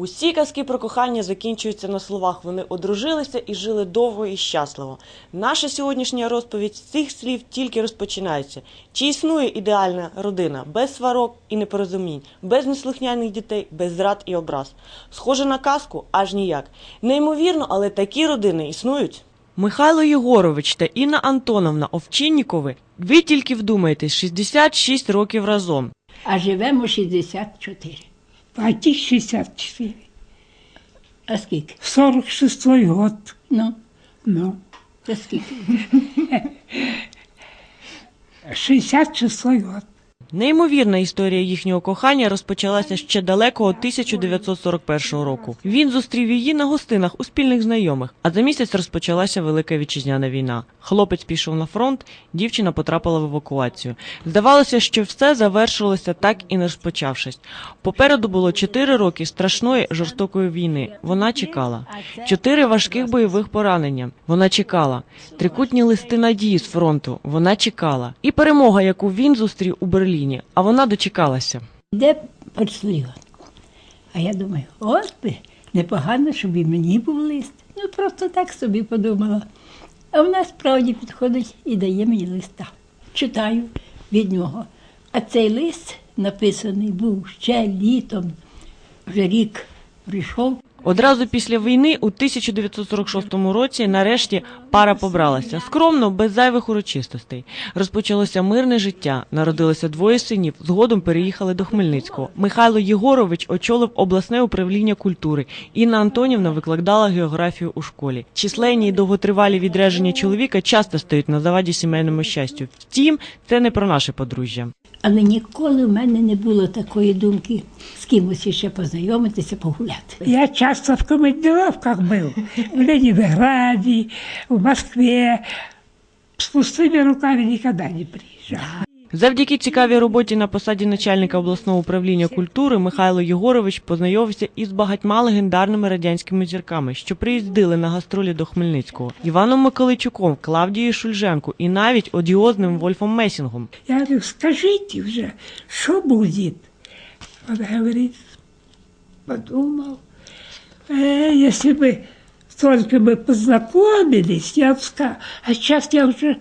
Усі казки про кохання закінчуються на словах. Вони одружилися і жили довго і щасливо. Наша сьогоднішня розповідь з цих слів тільки розпочинається. Чи існує ідеальна родина без сварок і непорозумінь, без неслухняних дітей, без зрад і образ? Схоже на казку, аж ніяк. Неймовірно, але такі родини існують. Михайло Єгорович та Інна Антоновна Овчиннікови, ви тільки вдумайтесь, 66 років разом. А живемо 64. А ті 64. А скільки? 46-й год. Ну, Ну, це скільки? 66-й год. Неймовірна історія їхнього кохання розпочалася ще далекого 1941 року. Він зустрів її на гостинах у спільних знайомих, а за місяць розпочалася Велика вітчизняна війна. Хлопець пішов на фронт, дівчина потрапила в евакуацію. Здавалося, що все завершилося так і не розпочавшись. Попереду було чотири роки страшної жорстокої війни. Вона чекала. Чотири важких бойових поранення. Вона чекала. Трикутні листи надії з фронту. Вона чекала. І перемога, яку він зустрів у Берліні. А вона дочекалася. Де почтальйон? А я думаю, от би, непогано, щоб і мені був лист. Ну, просто так собі подумала. А вона справді підходить і дає мені листа. Читаю від нього. А цей лист написаний був ще літом, вже рік прийшов. Одразу після війни у 1946 році нарешті пара побралася скромно, без зайвих урочистостей. Розпочалося мирне життя. Народилося двоє синів. Згодом переїхали до Хмельницького. Михайло Єгорович очолив обласне управління культури. Інна Антонівна викладала географію у школі. Численні і довготривалі відрядження чоловіка часто стають на заваді сімейному щастю. Втім, це не про наше подружжя. Але ніколи в мене не було такої думки з кимось ще познайомитися, погуляти. Я часто в командировках був В Ленинграде, в Москві. З пустыми руками никогда не приезжал. Завдяки цікавій роботі на посаді начальника обласного управління культури Михайло Єгорович познайомився із багатьма легендарними радянськими зірками, що приїздили на гастролі до Хмельницького, Іваном Миколайчуком, Клавдією Шульженко і навіть одіозним Вольфом Месінгом. Я говорю, скажите уже, что будет? Он говорит, подумал, «Э, если бы только мы познакомились, я бы сказал, а сейчас я уже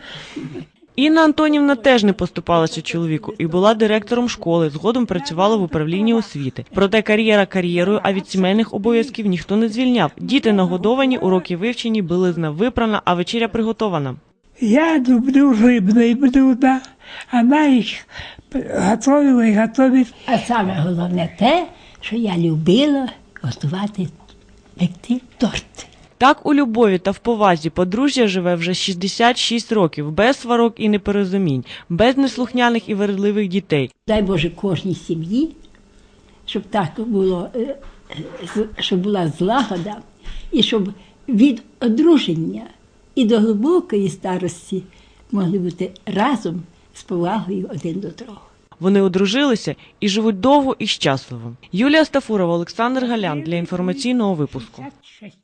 Інна Антонівна теж не поступалася чоловіку і була директором школи. Згодом працювала в управлінні освіти. Проте кар'єра кар'єрою, а від сімейних обов'язків ніхто не звільняв. Діти нагодовані, уроки вивчені, білизна випрана, а вечеря приготована. Я люблю рыбные блюда. Она их готовила и готовит. А саме головне те, що я любила готувати пекти торт. Так у любові та в повазі подружжя живе вже 66 років, без сварок і непорозумінь, без неслухняних і вередливих дітей. Дай Боже кожній сім'ї, щоб так було, е, щоб була злагода, і щоб від одруження і до глибокої старості могли бути разом з повагою один до другого. Вони одружилися і живуть довго і щасливо. Юлія Стафурова, Олександр Галян для інформаційного випуску. 56.